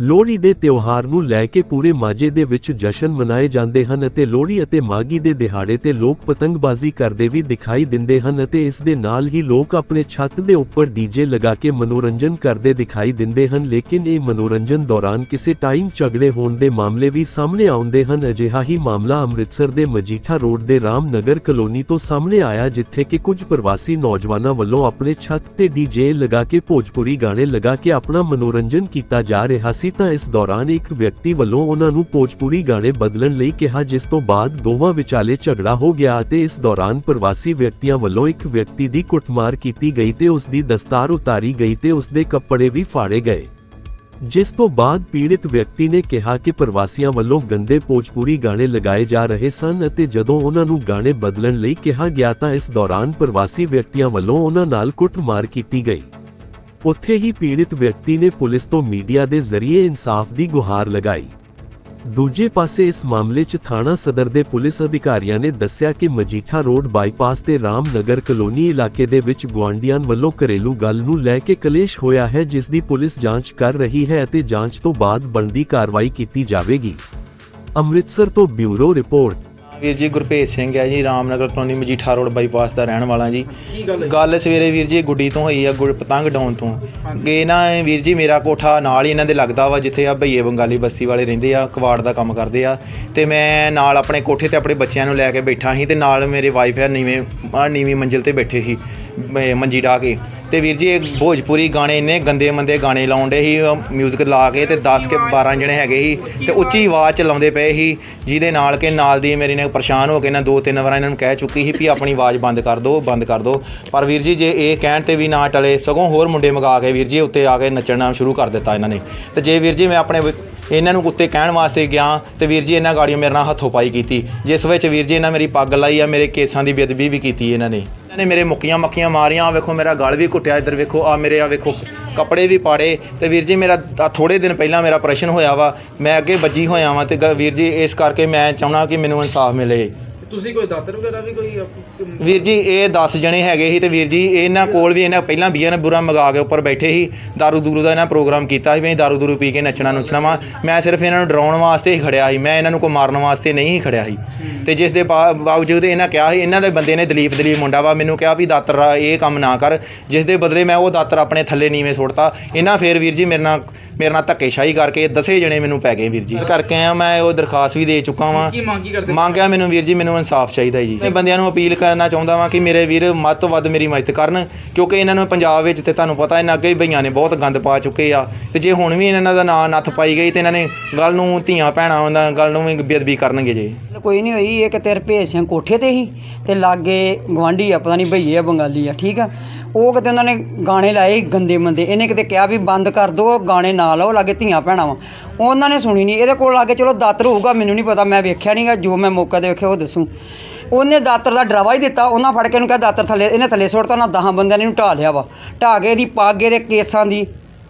ਲੋਹੜੀ ਦੇ ਤਿਉਹਾਰ ਨੂੰ ਲੈ ਕੇ ਪੂਰੇ ਮਾਝੇ ਦੇ ਵਿੱਚ ਜਸ਼ਨ ਮਨਾਏ ਜਾਂਦੇ ਹਨ ਅਤੇ ਲੋਹੜੀ ਅਤੇ ਮਾਗੀ ਦੇ ਦਿਹਾੜੇ ਤੇ ਲੋਕ ਪਤੰਗਬਾਜ਼ੀ ਕਰਦੇ ਵੀ ਦਿਖਾਈ ਦਿੰਦੇ ਹਨ ਅਤੇ ਇਸ ਦੇ ਨਾਲ ਹੀ ਲੋਕ ਆਪਣੇ ਛੱਤ ਦੇ ਉੱਪਰ ਡੀਜੇ ਲਗਾ ਕੇ ਮਨੋਰੰਜਨ ਕਰਦੇ ਦਿਖਾਈ ਦਿੰਦੇ ਹਨ। ਲੇਕਿਨ ਇਹ ਮਨੋਰੰਜਨ ਦੌਰਾਨ ਕਿਸੇ ਟਾਈਮ ਝਗੜੇ ਹੋਣ ਦੇ ਮਾਮਲੇ ਵੀ ਸਾਹਮਣੇ ਆਉਂਦੇ ਹਨ। ਅਜਿਹਾ ਹੀ ਮਾਮਲਾ ਅੰਮ੍ਰਿਤਸਰ ਦੇ ਮਜੀਠਾ ਰੋਡ ਦੇ ਰਾਮਨਗਰ ਕਲੋਨੀ ਤੋਂ ਸਾਹਮਣੇ ਆਇਆ, ਜਿੱਥੇ ਕਿ ਕੁਝ ਪ੍ਰਵਾਸੀ ਨੌਜਵਾਨਾਂ ਵੱਲੋਂ ਆਪਣੇ ਛੱਤ ਤੇ ਡੀਜੇ ਲਗਾ ਕੇ ਭੋਜਪੁਰੀ ਗਾਣੇ ਲਗਾ ਕੇ ਆਪਣਾ ਮਨੋਰੰਜਨ ਕੀਤਾ ਜਾ ਰਿਹਾ ਸੀ। ਤਾਂ ਇਸ ਦੌਰਾਨ ਇੱਕ ਵਿਅਕਤੀ ਵੱਲੋਂ ਉਹਨਾਂ ਨੂੰ ਭੋਜਪੁਰੀ ਗਾਣੇ ਬਦਲਣ ਲਈ ਕਿਹਾ, ਜਿਸ ਤੋਂ ਬਾਅਦ ਦੋਵਾਂ ਵਿਚਾਲੇ ਝਗੜਾ ਹੋ ਗਿਆ ਅਤੇ ਇਸ ਦੌਰਾਨ ਪ੍ਰਵਾਸੀ ਵਿਅਕਤੀਆਂ ਵੱਲੋਂ ਇੱਕ ਵਿਅਕਤੀ ਦੀ ਕੁੱਟਮਾਰ ਕੀਤੀ ਗਈ ਤੇ ਉਸ ਦੀ ਦਸਤਾਰ ਉਤਾਰੀ ਗਈ ਤੇ ਉਸ ਦੇ ਕੱਪੜੇ ਵੀ ਫਾੜੇ ਗਏ। ਜਿਸ ਤੋਂ ਬਾਅਦ ਪੀੜਿਤ ਵਿਅਕਤੀ ਨੇ ਕਿਹਾ ਕਿ ਪ੍ਰਵਾਸੀਆਂ ਵੱਲੋਂ ਗੰਦੇ ਭੋਜਪੁਰੀ ਗਾਣੇ ਲਗਾਏ ਜਾ ਰਹੇ ਸਨ ਅਤੇ ਜਦੋਂ ਉਹਨਾਂ ਨੂੰ ਗਾਣੇ ਬਦਲਣ ਲਈ ਕਿਹਾ ਗਿਆ ਤਾਂ ਇਸ ਦੌਰਾਨ ਪ੍ਰਵਾਸੀ ਵਿਅਕਤੀਆਂ ਵੱਲੋਂ ਉਹਨਾਂ ਨਾਲ ਕੁੱਟਮਾਰ ਕੀਤੀ ਗਈ। ਉੱਥੇ ਹੀ ਪੀੜਿਤ ਵਿਅਕਤੀ ਨੇ ਪੁਲਿਸ ਤੋਂ ਮੀਡੀਆ ਦੇ ਜ਼ਰੀਏ ਇਨਸਾਫ ਦੀ ਗੁਹਾਰ ਲਗਾਈ। ਦੂਜੇ ਪਾਸੇ ਇਸ ਮਾਮਲੇ 'ਚ ਥਾਣਾ ਸਦਰ ਦੇ ਪੁਲਿਸ ਅਧਿਕਾਰੀਆਂ ਨੇ ਦੱਸਿਆ ਕਿ ਮਜੀਠਾ ਰੋਡ ਬਾਈਪਾਸ ਤੇ ਰਾਮਨਗਰ ਕਲੋਨੀ ਇਲਾਕੇ ਦੇ ਵਿੱਚ ਗੁਆਂਢੀਆਂ ਵੱਲੋਂ ਘਰੇਲੂ ਗੱਲ ਨੂੰ ਲੈ ਕੇ ਕਲੇਸ਼ ਹੋਇਆ ਹੈ, ਜਿਸ ਦੀ ਪੁਲਿਸ ਜਾਂਚ ਕਰ ਰਹੀ ਹੈ ਅਤੇ ਜਾਂਚ ਤੋਂ ਬਾਅਦ ਬਣਦੀ ਕਾਰਵਾਈ ਕੀਤੀ ਜਾਵੇਗੀ। ਅੰਮ੍ਰਿਤਸਰ ਤੋਂ ਬਿਊਰੋ ਰਿਪੋਰਟ। ਵੀਰ ਜੀ ਗੁਰਭੇਜ ਸਿੰਘ ਹੈ ਜੀ Ramnagar colony Majitha road bypass ਦਾ ਰਹਿਣ ਵਾਲਾ ਜੀ। ਗੱਲ ਸਵੇਰੇ ਵੀਰ ਜੀ ਗੁੱਡੀ ਤੋਂ ਹੋਈ ਆ ਗੁੜ ਪਤੰਗ ਡਾਉਣ ਤੋਂ। ਇਹ ਨਾ ਵੀਰ ਜੀ ਮੇਰਾ ਕੋਠਾ ਨਾਲ ਹੀ ਇਹਨਾਂ ਦੇ ਲੱਗਦਾ ਵਾ ਜਿੱਥੇ ਆ ਭਈਏ ਬੰਗਾਲੀ ਬਸਤੀ ਵਾਲੇ ਰਹਿੰਦੇ ਆ ਕਵਾੜ ਦਾ ਕੰਮ ਕਰਦੇ ਆ। ਤੇ ਮੈਂ ਨਾਲ ਆਪਣੇ ਕੋਠੇ ਤੇ ਆਪਣੇ ਬੱਚਿਆਂ ਨੂੰ ਲੈ ਕੇ ਬੈਠਾ ਸੀ ਤੇ ਨਾਲ ਮੇਰੇ ਵਾਈਫ ਹੈ ਨੀਵੇਂ ਆ ਨੀਵੀਂ ਮੰਜ਼ਿਲ ਤੇ ਬੈਠੇ ਸੀ ਮੰਜੀ ਢਾ ਕੇ। ਤੇ ਵੀਰ ਜੀ, ਇਹ ਭੋਜਪੁਰੀ ਗਾਣੇ ਇੰਨੇ ਗੰਦੇ ਮੰਦੇ ਗਾਣੇ ਲਾਉਂਦੇ ਸੀ ਮਿਊਜ਼ਿਕ ਲਾ ਕੇ ਤੇ 10 ਕੇ 12 ਜਣੇ ਹੈਗੇ ਸੀ ਤੇ ਉੱਚੀ ਆਵਾਜ਼ ਚ ਲਾਉਂਦੇ ਪਏ ਸੀ, ਜਿਹਦੇ ਨਾਲ ਕਿ ਨਾਲ ਦੀ ਮੇਰੀ ਨੇ ਪਰੇਸ਼ਾਨ ਹੋ ਕੇ ਨਾ ਦੋ ਤਿੰਨ ਵਾਰ ਇਹਨਾਂ ਨੂੰ ਕਹਿ ਚੁੱਕੀ ਸੀ ਵੀ ਆਪਣੀ ਆਵਾਜ਼ ਬੰਦ ਕਰ ਦਿਓ ਬੰਦ ਕਰ ਦਿਓ ਪਰ ਵੀਰ ਜੀ, ਜੇ ਇਹ ਕਹਿਣ ਤੇ ਵੀ ਨਾ ਟਲੇ, ਸਗੋਂ ਹੋਰ ਮੁੰਡੇ ਮਗਾ ਕੇ ਵੀਰ ਜੀ ਉੱਤੇ ਆ ਕੇ ਨੱਚਣਾ ਸ਼ੁਰੂ ਕਰ ਦਿੱਤਾ ਇਹਨਾਂ ਨੇ। ਤੇ ਜੇ ਵੀਰ ਜੀ ਮੈਂ ਆਪਣੇ ਇਹਨਾਂ ਨੂੰ ਕੁੱਤੇ ਕਹਿਣ ਵਾਸਤੇ ਗਿਆ ਤੇ ਵੀਰ ਜੀ ਇਹਨਾਂ ਗਾੜੀਆਂ ਮੇਰੇ ਨਾਲ ਹੱਥੋਂ ਪਾਈ ਕੀਤੀ। ਜਿਸ ਵਿੱਚ ਵੀਰ ਜੀ ਇਹਨਾਂ ਮੇਰੀ ਪੱਗ ਲਾਈ ਆ, ਮੇਰੇ ਕੇਸਾਂ ਦੀ ਬੇਅਦਬੀ ਵੀ ਕੀਤੀ ਇਹਨਾਂ ਨੇ। ਇਹਨਾਂ ਨੇ ਮੇਰੇ ਮੁੱਕੀਆਂ ਮੱਕੀਆਂ ਮਾਰੀਆਂ, ਆਹ ਵੇਖੋ ਮੇਰਾ ਗਲ ਵੀ ਘੁੱਟਿਆ ਇੱਧਰ ਵੇਖੋ ਆ ਮੇਰੇ ਆ ਵੇਖੋ ਕੱਪੜੇ ਵੀ ਪਾੜੇ। ਤੇ ਵੀਰ ਜੀ ਮੇਰਾ ਆਹ ਥੋੜੇ ਦਿਨ ਪਹਿਲਾਂ ਮੇਰਾ ਆਪਰੇਸ਼ਨ ਹੋਇਆ ਵਾ, ਮੈਂ ਅੱਗੇ ਵੱਜੀ ਹੋਇਆ ਵਾਂ ਤੇ ਗ- ਵੀਰ ਜੀ ਇਸ ਕਰਕੇ ਮੈਂ ਚਾਹੁੰਦਾ ਕਿ ਮੈਨੂੰ ਇਨਸਾਫ ਮਿਲੇ। ਤੁਸੀਂ ਕੋਈ ਦਾਤਰ ਵਗੈਰਾ ਵੀ ਕੋਈ ਆਪ- ਵੀਰ ਜੀ ਇਹ 10 ਜਣੇ ਹੈਗੇ ਸੀ ਤੇ ਵੀਰ ਜੀ ਇਹਨਾਂ ਕੋਲ ਵੀ ਇਹਨਾਂ ਪਹਿਲਾਂ ਬੀਆਂ ਨੇ ਬੁਰਾ ਮਗਾ ਕੇ ਉੱਪਰ ਬੈਠੇ ਸੀ। ਦਾਰੂ ਦੂਰੂ ਦਾ ਇਹਨਾਂ ਪ੍ਰੋਗਰਾਮ ਕੀਤਾ ਸੀ ਵੀ ਅਸੀਂ ਦਾਰੂ ਦੂਰੂ ਪੀ ਕੇ ਨੱਚਣਾ ਨੁੱਚਣਾ ਵਾ। ਮੈਂ ਸਿਰਫ ਇਹਨਾਂ ਨੂੰ ਡਰਾਉਣ ਵਾਸਤੇ ਹੀ ਖੜਿਆ ਸੀ। ਮੈਂ ਇਹਨਾਂ ਨੂੰ ਕੋਈ ਮਾਰਨ ਵਾਸਤੇ ਨਹੀਂ ਖੜਿਆ ਸੀ। ਤੇ ਜਿਸ ਦੇ ਬਾ- ਬਾਵਜੂਦ ਇਹਨਾਂ ਕਿਹਾ ਸੀ ਇਹਨਾਂ ਦੇ ਬੰਦੇ ਨੇ ਦਲੀਪ ਦਲੀਪ ਮੁੰਡਾ ਵਾ ਮੈਨੂੰ ਕਿਹਾ ਵੀ ਦਾਤਰ ਆ, ਇਹ ਕੰਮ ਨਾ ਕਰ। ਜਿਸ ਦੇ ਬਦਲੇ ਮੈਂ ਉਹ ਦਾਤਰ ਆਪਣੇ ਥੱਲੇ ਨੀਵੇਂ ਸੁੱਟਤਾ। ਇਹਨਾਂ ਫੇਰ ਵੀਰ ਜੀ ਮੇਰੇ ਨਾਲ ਮੇਰੇ ਨਾਲ ਧੱਕੇਸ਼ਾਹੀ ਕਰਕੇ ਦਸੇ ਜਣੇ ਮੈਨੂੰ ਪੈ ਗਏ ਵੀਰ ਜੀ। ਕਰਕੇ ਆ ਮੈਂ ਉਹ ਦਰਖਾਸਤ ਵੀ ਦੇ ਚੁੱਕਾ ਵਾਂ। ਕੀ ਮੰਗ ਕੀ ਕਰਦੇ? ਮੰਗਿਆ ਮੈਨੂੰ ਵੀਰ ਜੀ ਮੈਨੂੰ ਇਨਸਾਫ ਚਾਹੀਦਾ ਜੀ। ਇਹ ਬੰਦਿਆਂ ਨੂੰ ਅਪੀਲ ਕਰਨਾ ਚਾਹੁੰਦਾ ਵਾਂ ਕਿ ਮੇਰੇ ਵੀਰ ਵੱਧ ਤੋਂ ਵੱਧ ਮੇਰੀ ਮਦਦ ਕਰਨ ਕਿਉਂਕਿ ਇਹਨਾਂ ਨੂੰ ਪੰਜਾਬ ਵਿੱਚ ਤੇ ਤੁਹਾਨੂੰ ਪਤਾ ਇਹਨਾਂ ਅੱਗੇ ਭਈਆਂ ਨੇ ਬਹੁਤ ਗੰਦ ਪਾ ਚੁੱਕੇ ਆ। ਤੇ ਜੇ ਹੁਣ ਵੀ ਇਹਨਾਂ ਦਾ ਨਾਂ ਨੱਥ ਪਾਈ ਗਈ ਤੇ ਇਹਨਾਂ ਨੇ ਗੱਲ ਨੂੰ ਧੀਆਂ ਭੈਣਾਂ ਉਹਨਾਂ ਗੱਲ ਨੂੰ ਵੀ ਬੇਅਦਬੀ ਕਰਨਗੇ ਜੀ। ਕੋਈ ਨਹੀਂ ਹੋਈ ਇਹ ਕਿਤੇ ਰਪੇਸ਼ ਸਿੰਘ ਕੋਠੇ ਤੇ ਹੀ ਤੇ ਲਾਗੇ ਗਵਾਂਢੀ ਆ ਪਤਾ ਨਹੀਂ ਭਈਏ ਆ ਬੰਗਾਲੀ ਆ ਠੀਕ ਆ? ਉਹ ਕਿਤੇ ਉਹਨਾਂ ਨੇ ਗਾਣੇ ਲਾਏ ਗੰਦੇ ਮੰਦੇ, ਇਹਨੇ ਕਿਤੇ ਕਿਹਾ ਵੀ ਬੰਦ ਕਰ ਦੋ, ਗਾਣੇ ਨਾ ਲਾਓ, ਲਾਗੇ ਧੀਆਂ ਭੈਣਾਂ ਵਾ। ਉਹਨਾਂ ਨੇ ਸੁਣੀ ਨਹੀਂ, ਇਹਦੇ ਕੋਲ ਲਾਗੇ ਚਲੋ ਦਾਤਰ ਹੋਊਗਾ, ਮੈਨੂੰ ਨਹੀਂ ਪਤਾ, ਮੈਂ ਵੇਖਿਆ ਨਹੀਂਗਾ ਜੋ ਮੈਂ ਮੌਕਾ ਤੇ ਵੇਖਿਆ ਉਹ ਦੱਸੂ। ਉਹਨੇ ਦਾਤਰ ਦਾ ਡਰਾਵਾ ਹੀ ਦਿੱਤਾ, ਉਹਨਾਂ ਫੜ ਕੇ ਇਹਨੂੰ ਕਿਹਾ ਦਾਤਰ ਥੱਲੇ, ਇਹਨੇ ਥੱਲੇ ਸੁੱਟਤਾ, ਉਹਨਾਂ 10 ਬੰਦਿਆਂ ਨੇ ਇਹਨੂੰ ਢਾ ਲਿਆ ਵਾ। ਢਾ ਕੇ ਇਹਦੀ ਪੱਗ ਇਹਦੇ ਕੇਸਾਂ ਦੀ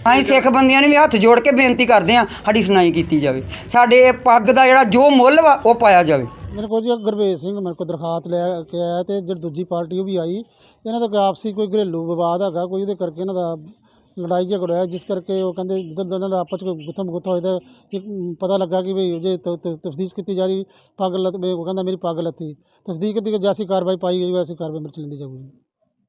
ਅਸੀਂ ਸਿੱਖ ਬੰਦਿਆਂ ਨੂੰ ਵੀ ਹੱਥ ਜੋੜ ਕੇ ਬੇਨਤੀ ਕਰਦੇ ਹਾਂ, ਸਾਡੀ ਸੁਣਾਈ ਕੀਤੀ ਜਾਵੇ। ਸਾਡੇ ਇਹ ਪੱਗ ਦਾ ਜਿਹੜਾ ਜੋ ਮੁੱਲ ਵਾ, ਉਹ ਪਾਇਆ ਜਾਵੇ। ਮੇਰੇ ਕੋਲ ਜੀ ਗੁਰਵੇਜ ਸਿੰਘ, ਮੇਰੇ ਕੋਲ ਦਰਖਾਸਤ ਲੈ ਕੇ ਆਇਆ ਤੇ ਜਿਹੜੀ ਦੂਜੀ ਪਾਰਟੀ ਉਹ ਵੀ ਆਈ। ਇਹਨਾਂ ਦਾ ਕੋਈ ਆਪਸੀ ਕੋਈ ਘਰੇਲੂ ਵਿਵਾਦ ਹੈਗਾ, ਕੋਈ ਉਹਦੇ ਕਰਕੇ ਇਹਨਾਂ ਦਾ ਲੜਾਈ ਝਗੜਾ ਹੋਇਆ, ਜਿਸ ਕਰਕੇ ਉਹ ਕਹਿੰਦੇ ਜਦੋਂ ਦੋਨਾਂ ਦਾ ਆਪਸ ਵਿੱਚ ਗੁੱਥਮ ਗੁੱਥਾ ਹੋਇਆ, ਤਾਂ ਇੱਕ ਪਤਾ ਲੱਗਾ ਕਿ ਵੀ ਜੇ ਤਫਤੀਸ਼ ਕੀਤੀ ਜਾ ਰਹੀ, ਪੱਗ ਲੱਤ ਉਹ ਕਹਿੰਦਾ ਮੇਰੀ ਪੱਗ ਲੱਤੀ। ਤਸਦੀਕ ਕੀਤੀ ਕਿ ਜੈਸੀ ਕਾਰਵਾਈ ਪਾਈ ਗਈ, ਵੈਸੀ ਕਾਰਵਾਈ ਮੇਰੇ ਚੱਲਦੀ ਜਾਊਗੀ।